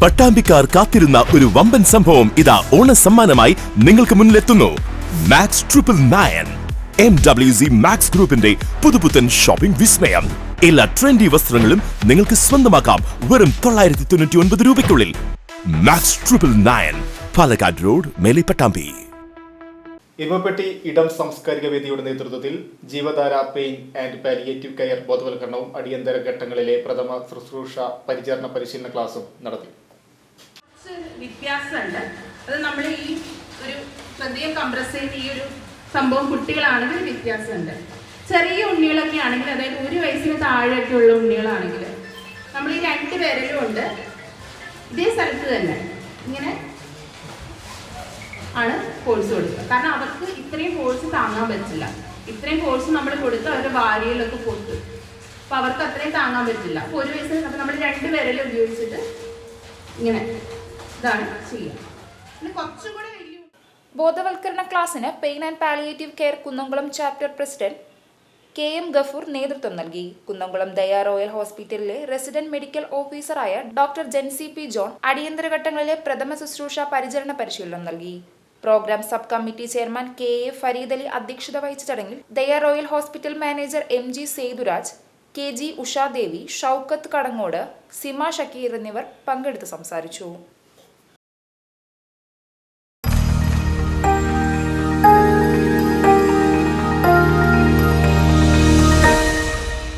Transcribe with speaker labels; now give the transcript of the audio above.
Speaker 1: പട്ടാമ്പിക്കാർ കാത്തിരുന്ന ഒരു വമ്പൻ സംഭവം ഇതാ ഓണ സമ്മാനമായി നിങ്ങൾക്ക് മുന്നിലെത്തുന്നു. Max triple nine M W C Max ഗ്രൂപ്പിന്റെ പുതുപുത്തൻ ഷോപ്പിംഗ് വിസ്മയം. എല്ലാ ട്രെൻഡി വസ്ത്രങ്ങളും നിങ്ങൾക്ക് സ്വന്തമാക്കാം വെറും തൊള്ളായിരത്തി തൊണ്ണൂറ്റി ഒൻപത് രൂപയ്ക്കുള്ളിൽ. Max triple nine Palakkad road Melipattambi Pattambi.
Speaker 2: Erumapetty Idam സാംസ്കാരിക വേദിയുടെ നേതൃത്വത്തിൽ Jeevadhara pain and palliative care ബോധവൽക്കരണവും അടിയന്തര ഘട്ടങ്ങളിലെ പ്രഥമ ശുശ്രൂഷ പരിചരണ പരിശീലന ക്ലാസും നടത്തി.
Speaker 3: വ്യത്യാസമുണ്ട്. അത് നമ്മൾ ഈ ഒരു ഹൃദയം കംപ്രസ് ചെയ്യുന്ന ഈ ഒരു സംഭവം കുട്ടികളാണെങ്കിൽ വ്യത്യാസമുണ്ട്. ചെറിയ ഉണ്ണികളൊക്കെ ആണെങ്കിൽ അതായത് ഒരു വയസ്സിന് താഴെയൊക്കെ ഉള്ള ഉണ്ണികളാണെങ്കിൽ നമ്മൾ ഈ രണ്ട് വിരലും ഉണ്ട്. ഇതേ സ്ഥലത്ത് തന്നെ ഇങ്ങനെ ആണ് ഫോഴ്സ് കൊടുക്കുക. കാരണം അവർക്ക് ഇത്രയും ഫോഴ്സ് താങ്ങാൻ പറ്റില്ല. ഇത്രയും ഫോഴ്സ് നമ്മൾ കൊടുത്ത് അവരുടെ ഭാര്യയിലൊക്കെ പൊട്ടും അപ്പൊ അവർക്ക് അത്രയും താങ്ങാൻ പറ്റില്ല. അപ്പൊ ഒരു വയസ്സിന് നമ്മൾ രണ്ട് വിരൽ ഉപയോഗിച്ചിട്ട് ഇങ്ങനെ ഇതാണ് ചെയ്യുക പിന്നെ
Speaker 4: ബോധവൽക്കരണ ക്ലാസ്സിന് pain and palliative care Kunnamkulam chapter president K M Gafoor നേതൃത്വം നൽകി. കുന്നംകുളം ദയാ റോയൽ ഹോസ്പിറ്റലിലെ റെസിഡന്റ് മെഡിക്കൽ ഓഫീസറായ ഡോക്ടർ ജെൻസി പി ജോൺ അടിയന്തര ഘട്ടങ്ങളിലെ പ്രഥമ ശുശ്രൂഷ പരിചരണ പരിശീലനം നൽകി. Program sub committee chairman K A Fareed Ali അധ്യക്ഷത വഹിച്ച ചടങ്ങിൽ Daya royal hospital manager M G Sethuraj K G Ushadevi Shoukath Kadangode Sima Shakeer എന്നിവർ പങ്കെടുത്ത് സംസാരിച്ചു.